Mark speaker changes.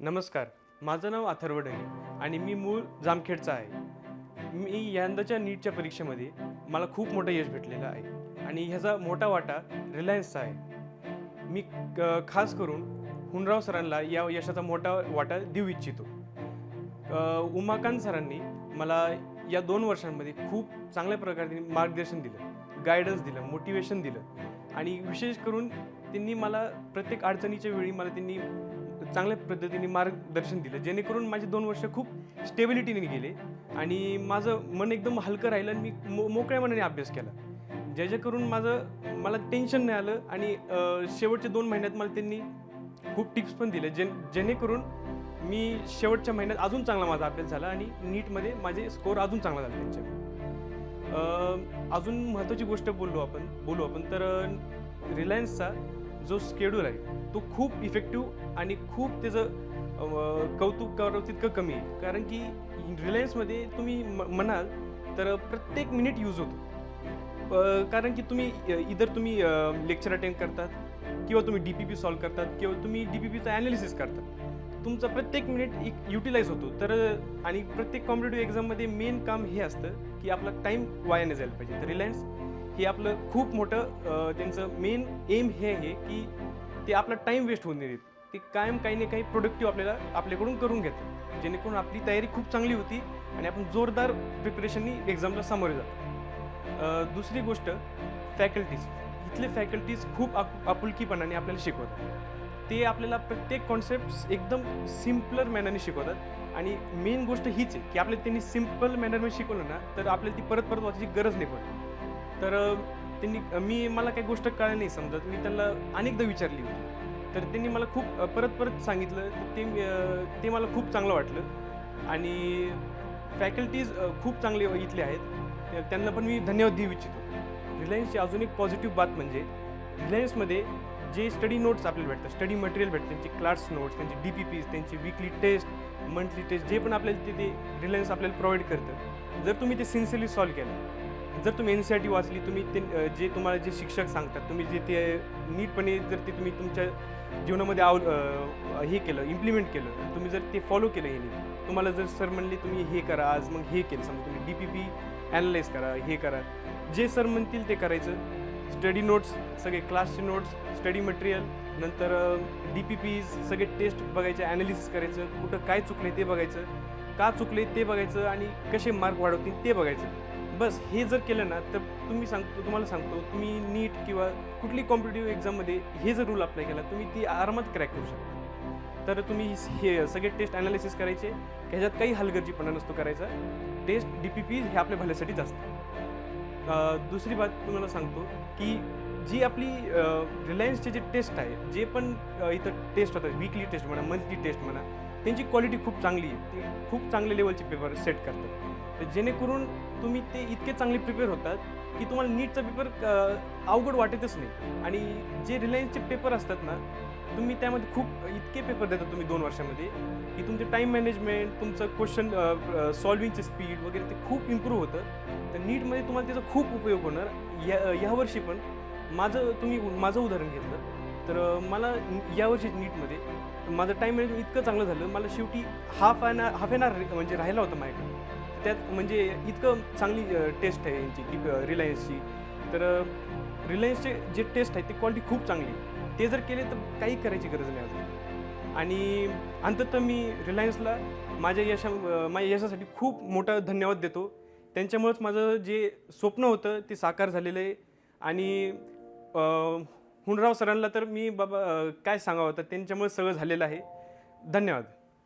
Speaker 1: नमस्कार माझं नाव अथर्व ढगे आणि मी मूळ जामखेडचा आहे. मी यंदाच्या नीटच्या परीक्षेमध्ये मला खूप मोठं यश भेटलेलं आहे आणि ह्याचा मोठा वाटा रिलायन्सचा आहे. मी खास करून हुनराव सरांना या यशाचा मोठा वाटा देऊ इच्छितो. उमाकांत सरांनी मला या दोन वर्षांमध्ये खूप चांगल्या प्रकारे मार्गदर्शन दिलं गायडन्स दिलं मोटिवेशन दिलं. आणि विशेष करून त्यांनी मला प्रत्येक अडचणीच्या वेळी मला त्यांनी चांगल्या पद्धतीने मार्गदर्शन दिलं. जेणेकरून माझे दोन वर्ष खूप स्टेबिलिटीने गेले आणि माझं मन एकदम हलकं राहिलं आणि मी मो मोकळ्या मनाने अभ्यास केला. ज्याच्याकरून माझं मला टेन्शन नाही आलं आणि शेवटच्या दोन महिन्यात मला त्यांनी खूप टिप्स पण दिले जे जेणेकरून मी शेवटच्या महिन्यात अजून चांगला माझा अभ्यास झाला आणि नीटमध्ये माझे स्कोअर अजून चांगला झाला त्यांच्या अजून महत्त्वाची गोष्ट बोललो आपण बोलू आपण. तर रिलायन्सचा जो स्केड्यूल आहे तो खूप इफेक्टिव्ह आणि खूप त्याचं कौतुक करावं तितकं कमी आहे. कारण की रिलायन्समध्ये तुम्ही म- म्हणाल तर प्रत्येक मिनिट यूज होतो. कारण की तुम्ही इधर तुम्ही लेक्चर अटेंड करतात किंवा तुम्ही डी पी पी सॉल्व करतात किंवा तुम्ही डी पी पीचं ॲनालिसिस करतात. तुमचा प्रत्येक मिनिट एक युटिलाइज होतो. तर आणि प्रत्येक कॉम्पिटेटिव्ह एक्झाममध्ये मेन काम हे असतं की आपला टाईम वायाने जायला पाहिजे. तर रिलायन्स हे आपलं खूप मोठं त्यांचं मेन एम हे आहे की ते आपला टाईम वेस्ट होऊन देत ते कायम काही ना काही प्रोडक्टिव्ह आपल्याला आपल्याकडून करून घेतात. जेणेकरून आपली तयारी खूप चांगली होती आणि आपण जोरदार प्रिपरेशननी एक्झामला सामोरे जातो. दुसरी गोष्ट फॅकल्टीज इथले फॅकल्टीज खूप आप आपुलकीपणाने आपल्याला शिकवतात. ते आपल्याला प्रत्येक कॉन्सेप्ट एकदम सिम्पलर मॅनरने शिकवतात. आणि मेन गोष्ट हीच आहे की आपल्याला त्यांनी सिंपल मॅनरमध्ये शिकवलं ना तर आपल्याला ती परत परत वाचायची गरज नाही पडत. तर त्यांनी मी मला काही गोष्ट कळली नाही समजत मी त्यांना अनेकदा विचारली होती. तर त्यांनी मला खूप परत परत सांगितलं तर ते ते मला खूप चांगलं वाटलं. आणि फॅकल्टीज खूप चांगले इथले आहेत. त्यांना पण मी धन्यवाद देऊ इच्छितो. रिलायन्सची अजून एक पॉझिटिव्ह बात म्हणजे रिलायन्समध्ये जे स्टडी नोट्स आपल्याला भेटतात स्टडी मटेरियल भेटतं त्यांचे क्लास नोट्स त्यांचे डी पी पीज त्यांची विकली टेस्ट मंथली टेस्ट जे पण आपल्याला ते ते रिलायन्स आपल्याला प्रोव्हाइड करतं. जर तुम्ही ते सिन्सिअरली सॉल्व केलं जर तुम्ही एन सी आर टी वाचली तुम्ही ते जे तुम्हाला जे शिक्षक सांगतात तुम्ही जे ते नीटपणे जर ते तुम्ही तुमच्या जीवनामध्ये आव हे केलं इम्प्लिमेंट केलं तुम्ही जर ते फॉलो केलं हे तुम्हाला जर सर म्हणले तुम्ही हे करा आज मग हे केलं. समजा तुम्ही डी पी पी ॲनालाइज करा हे करा. जे सर म्हणतील ते करायचं. स्टडी नोट्स सगळे क्लासचे नोट्स स्टडी मटेरियल नंतर डी पी पीज सगळे टेस्ट बघायचे ॲनालिसिस करायचं कुठं काय चुकले ते बघायचं का चुकले ते बघायचं आणि कसे मार्क वाढवतील ते बघायचं. बस हे जर केलं ना तर तुम्ही सांगतो तुम्हाला सांगतो तुम्ही नीट किंवा कुठली कॉम्पिटेटिव्ह एक्झाममध्ये हे जर रूल अप्लाय केला तुम्ही ती आरामात क्रॅक करू शकता. तर तुम्ही हे सगळे टेस्ट ॲनालिसिस करायचे ह्याच्यात काही हलगर्जीपणा नसतो करायचा. टेस्ट डी पी पी हे आपल्या भल्यासाठीच असतं दुसरी बात तुम्हाला सांगतो की जी आपली रिलायन्सचे जे टेस्ट आहे जे पण इथं टेस्ट होतात वीकली टेस्ट म्हणा मंथली टेस्ट म्हणा त्यांची क्वालिटी खूप चांगली आहे. ते खूप चांगले लेवलचे पेपर सेट करतात. तर जेणेकरून तुम्ही ते इतके चांगले प्रिपेअर होतात की तुम्हाला नीटचा पेपर अवघड वाटतच नाही. आणि जे रिलायन्सचे पेपर असतात ना तुम्ही त्यामध्ये खूप इतके पेपर देता तुम्ही दोन वर्षामध्ये की तुमचे टाईम मॅनेजमेंट तुमचं क्वेश्चन सॉल्विंगचे स्पीड वगैरे ते खूप इम्प्रूव्ह होतं. तर नीटमध्ये तुम्हाला त्याचा खूप उपयोग होणार. या यावर्षी पण माझं तुम्ही माझं उदाहरण घेतलं. तर मला यावर्षी नीटमध्ये माझं टाईम मॅनेजमेंट इतकं चांगलं झालं. मला शेवटी half an half an hour म्हणजे राहिला होता माझ्याकडे. त्यात म्हणजे इतकं चांगली टेस्ट आहे यांची रिलायन्सची तर रिलायन्सचे जे टेस्ट आहे ते क्वालिटी खूप चांगली आहे. ते जर केले तर काही करायची गरज नाही अजून. आणि अंततः मी रिलायन्सला माझ्या यशा माझ्या यशासाठी खूप मोठा धन्यवाद देतो. त्यांच्यामुळेच माझं जे स्वप्न होतं ते साकार झालेलं आहे. आणि हुंडराव सरांना तर मी बाबा काय सांगावं तर त्यांच्यामुळे सगळं झालेलं आहे. धन्यवाद.